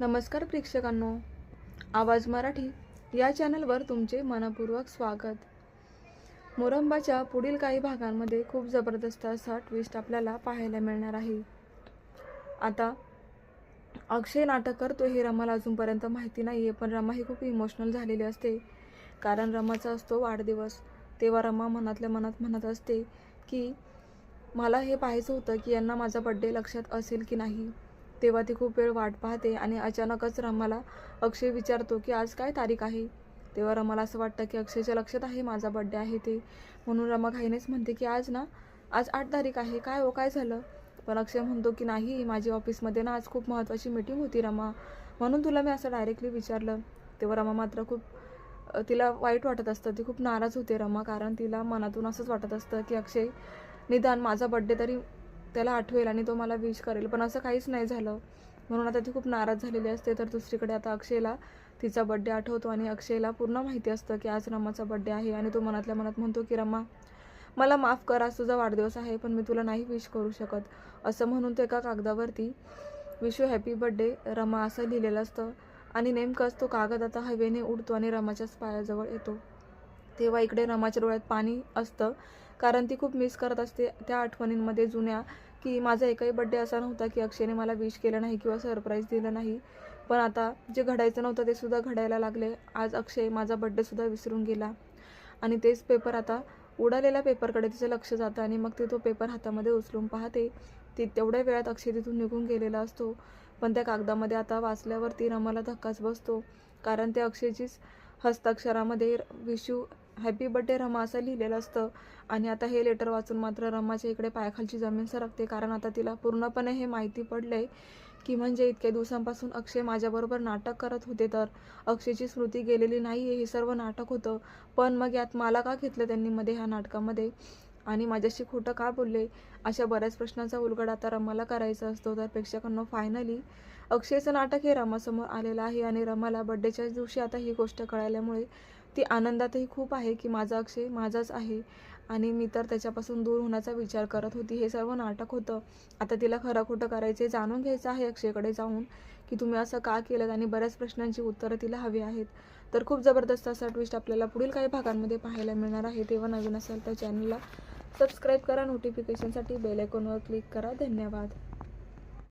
नमस्कार प्रेक्षकांनो. आवाज मराठी या चॅनलवर तुमचे मनपूर्वक स्वागत. मोरंबाच्या पुढील काही भागांमध्ये खूप जबरदस्त असा ट्विस्ट आपल्याला पाहायला मिळणार आहे. आता अक्षय नाटक करतो हे रमाला अजूनपर्यंत माहिती नाही आहे पण रमा ही खूप इमोशनल झालेली असते. कारण रमाचा असतो वाढदिवस. तेव्हा रमा मनातल्या मनात म्हणत असते की मला हे पाहायचं होतं की यांना माझा बड्डे लक्षात असेल की नाही. तेव्हा ती खूप वेळ वाट पाहते आणि अचानकच रमाला अक्षय विचारतो की आज काय तारीख आहे? तेव्हा रमाला असं वाटतं की अक्षयच्या लक्षात आहे माझा बड्डे आहे ते. म्हणून रमा घाईनेच म्हणते की आज ना? आज आठ तारीख आहे. काय हो? काय झालं? पण अक्षय म्हणतो की नाही माझी ऑफिसमध्ये ना आज खूप महत्त्वाची मीटिंग होती रमा. म्हणून तुला मी असं डायरेक्टली विचारलं. तेव्हा रमा मात्र खूप तिला वाईट वाटत असतं. ती खूप नाराज होते रमा कारण तिला मनातून असंच वाटत असतं की अक्षय निदान माझा बड्डे तरी त्याला आठवेल आणि तो मला विश करेल. पण असं काहीच नाही झालं. म्हणून आता ती खूप नाराज झालेली असते. तर दुसरीकडे आता अक्षयला तिचा बड्डे आठवतो आणि अक्षयला पूर्ण माहिती असतं की आज रमाचा बड्डे आहे आणि तो मनातल्या मनात म्हणतो की रमा मला माफ कर. आज तुझा वाढदिवस आहे पण मी तुला नाही विश करू शकत. असं म्हणून तो एका कागदावरती wish you happy birthday Rama असं लिहिलेलं असतं. आणि नेमकंच तो कागद आता हवेने उडतो आणि रमाच्याच पायाजवळ येतो. तेव्हा इकडे रमाच्या डोळ्यात पाणी असतं. कारण ती खूप मिस करत असते त्या आठवणींमध्ये जुन्या की माझा एकही बड्डे असा नव्हता की अक्षयने मला विश केलं नाही किंवा सरप्राईज दिलं नाही. पण आता जे घडायचं नव्हतं ते सुद्धा घडायला लागले. आज अक्षय माझा बड्डेसुद्धा विसरून गेला. आणि तेच पेपर आता उडालेल्या पेपरकडे तिचं लक्ष जातं आणि मग ती तो पेपर हातामध्ये उचलून पाहते. ती तेवढ्या वेळात अक्षय तिथून निघून गेलेला असतो. पण त्या कागदामध्ये आता वाचल्यावरती रमाला धक्काच बसतो. कारण ते अक्षयचीच हस्ताक्षरामध्ये wish you happy birthday Rama असं लिहिलेलं असतं. आणि आता हे लेटर वाचून मात्र रमाच्या इकडे पायाखालची जमीन सरकते. कारण आता तिला पूर्णपणे हे माहिती पडलंय की म्हणजे इतक्या दिवसांपासून अक्षय माझ्याबरोबर नाटक करत होते तर. अक्षयची स्मृती गेलेली नाही आहे हे सर्व नाटक होतं. पण मग यात मला का घेतलं त्यांनी मध्ये ह्या नाटकामध्ये? आणि माझ्याशी खोटं का बोलले? अशा बऱ्याच प्रश्नांचा उलगड आता रमाला करायचा असतो तर प्रेक्षकांना फायनली अक्षयचं नाटक हे रमासमोर आलेलं आहे. आणि रमाला बड्डेच्याच दिवशी आता ही गोष्ट कळाल्यामुळे ती आनंदातही खूप आहे की माझा अक्षय माझाच आहे आणि मी तर त्याच्यापासून दूर होण्याचा विचार करत होती. हे सर्व नाटक होतं. आता तिला खरं खोटं करायचे जाणून घ्यायचं आहे अक्षयकडे जाऊन की तुम्ही असं का केलं आणि बऱ्याच प्रश्नांची उत्तरं तिला हवी आहेत. तर खूप जबरदस्त असा ट्विस्ट आपल्याला पुढील काही भागांमध्ये पाहायला मिळणार आहे. तेव्हा नवीन असेल तर चॅनलला सबस्क्राईब करा. नोटिफिकेशनसाठी बेल आयकॉनवर क्लिक करा. धन्यवाद.